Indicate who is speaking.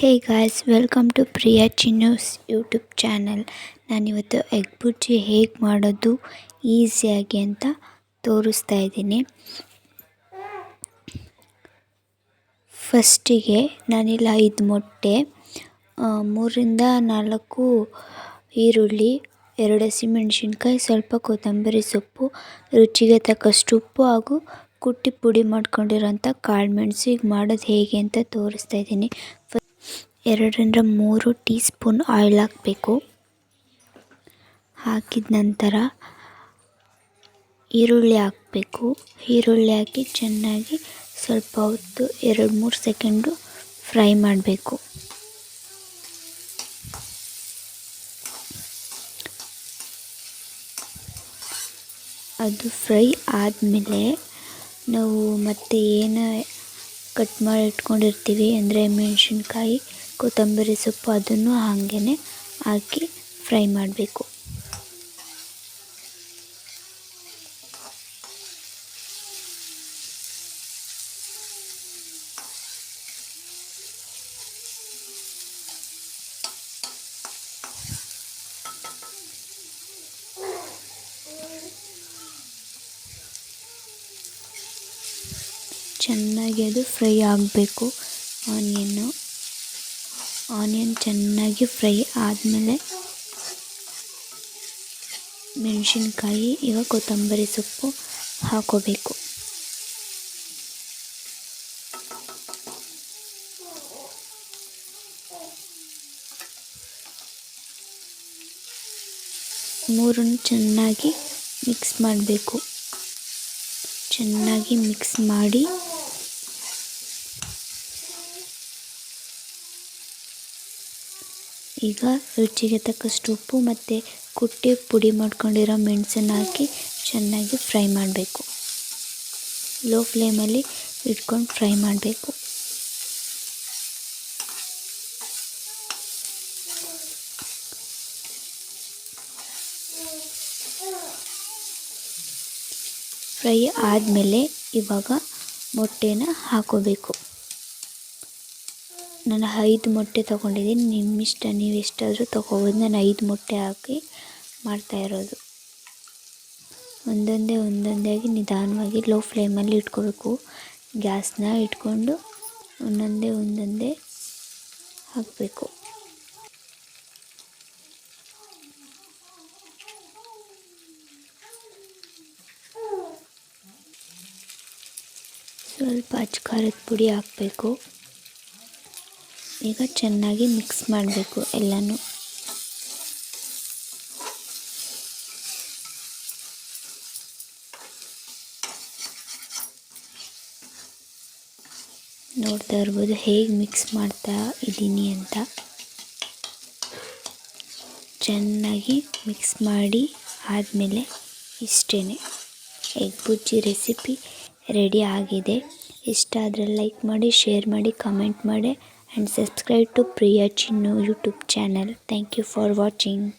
Speaker 1: Hey guys welcome to Priya Chinnu's YouTube channel ನಾನಿವತ್ತು egg bhurji ಹೇಗೆ ಮಾಡೋದು ಈಸಿಯಾಗಿ ಅಂತ ತೋರಿಸ್ತಾ ಇದ್ದೀನಿ. ಫಸ್ಟಿಗೆ ನಾನಿಲ್ಲ ಐದು ಮೊಟ್ಟೆ ಮೂರಿಂದ ನಾಲ್ಕು ಈರುಳ್ಳಿ, ಎರಡು ಹಸಿಮೆಣಸಿನ್ಕಾಯಿ, ಸ್ವಲ್ಪ ಕೊತ್ತಂಬರಿ ಸೊಪ್ಪು, ರುಚಿಗೆ ತಕ್ಕಷ್ಟು ಉಪ್ಪು ಹಾಗೂ ಕುಟ್ಟಿ ಪುಡಿ ಮಾಡ್ಕೊಂಡಿರೋಂಥ ಕಾಳು ಮೆಣಸು ಈಗ ಮಾಡೋದು ಹೇಗೆ ಅಂತ ತೋರಿಸ್ತಾ ಇದ್ದೀನಿ. ಎರಡರಿಂದ ಮೂರು ಟೀ ಸ್ಪೂನ್ ಆಯಿಲ್ ಹಾಕಬೇಕು. ಹಾಕಿದ ನಂತರ ಈರುಳ್ಳಿ ಹಾಕಬೇಕು. ಈರುಳ್ಳಿ ಹಾಕಿ ಚೆನ್ನಾಗಿ ಸ್ವಲ್ಪ ಹೊತ್ತು ಎರಡು ಮೂರು ಸೆಕೆಂಡು ಫ್ರೈ ಮಾಡಬೇಕು. ಅದು ಫ್ರೈ ಆದಮೇಲೆ ನಾವು ಮತ್ತೆ ಏನು ಕಟ್ ಮಾಡಿ ಇಟ್ಕೊಂಡಿರ್ತೀವಿ ಅಂದರೆ ಮೆಣಸಿನ್ಕಾಯಿ ಕೊತ್ತಂಬರಿ ಸೊಪ್ಪು ಅದನ್ನು ಹಾಗೇ ಹಾಕಿ ಫ್ರೈ ಮಾಡಬೇಕು. ಚೆನ್ನಾಗಿ ಅದು ಫ್ರೈ ಆಗಬೇಕು. ಆನಿಯನ್ನು ಆನಿಯನ್ ಚೆನ್ನಾಗಿ ಫ್ರೈ ಆದಮೇಲೆ ಮೆಣಸಿನ್ಕಾಯಿ ಈಗ ಕೊತ್ತಂಬರಿ ಸೊಪ್ಪು ಹಾಕೋಬೇಕು. ಮೂರನ್ನು ಚೆನ್ನಾಗಿ ಮಿಕ್ಸ್ ಮಾಡಬೇಕು. ಚೆನ್ನಾಗಿ ಮಿಕ್ಸ್ ಮಾಡಿ ಈಗ ರುಚಿಗೆ ತಕ್ಕಷ್ಟು ಉಪ್ಪು ಮತ್ತು ಕುಟ್ಟಿ ಪುಡಿ ಮಾಡ್ಕೊಂಡಿರೋ ಮೆಣಸನ್ನು ಹಾಕಿ ಚೆನ್ನಾಗಿ ಫ್ರೈ ಮಾಡಬೇಕು. ಲೋ ಫ್ಲೇಮಲ್ಲಿ ಇಟ್ಕೊಂಡು ಫ್ರೈ ಮಾಡಬೇಕು. ಫ್ರೈ ಆದಮೇಲೆ ಇವಾಗ ಮೊಟ್ಟೆನ ಹಾಕೋಬೇಕು. ನಾನು ಐದು ಮೊಟ್ಟೆ ತೊಗೊಂಡಿದ್ದೀನಿ. ನಿಮ್ಮಿಷ್ಟ ನೀವು ಎಷ್ಟಾದರೂ ತೊಗೋಬೋದು. ನಾನು ಐದು ಮೊಟ್ಟೆ ಹಾಕಿ ಮಾಡ್ತಾ ಇರೋದು. ಒಂದೊಂದೇ ಒಂದೊಂದೇ ಆಗಿ ನಿಧಾನವಾಗಿ ಲೋ ಫ್ಲೇಮಲ್ಲಿ ಇಟ್ಕೋಬೇಕು. ಗ್ಯಾಸ್ನ ಇಟ್ಕೊಂಡು ಒಂದೊಂದೇ ಒಂದೊಂದೇ ಹಾಕಬೇಕು. ಸ್ವಲ್ಪ ಅಚ್ಚ ಖಾರದ ಪುಡಿ ಹಾಕಬೇಕು. ಈಗ ಚೆನ್ನಾಗಿ ಮಿಕ್ಸ್ ಮಾಡಬೇಕು ಎಲ್ಲನೂ. ನೋಡ್ತಾ ಇರ್ಬೋದು ಹೇಗೆ ಮಿಕ್ಸ್ ಮಾಡ್ತಾ ಇದ್ದೀನಿ ಅಂತ. ಚೆನ್ನಾಗಿ ಮಿಕ್ಸ್ ಮಾಡಿ ಆದಮೇಲೆ ಇಷ್ಟೇ ಎಗ್ ಬುಜ್ಜಿ ರೆಸಿಪಿ ರೆಡಿ ಆಗಿದೆ. ಇಷ್ಟ ಆದರೆ ಲೈಕ್ ಮಾಡಿ ಶೇರ್ ಮಾಡಿ ಕಮೆಂಟ್ ಮಾಡಿ. and subscribe to Priya Chinnu YouTube channel. Thank you for watching.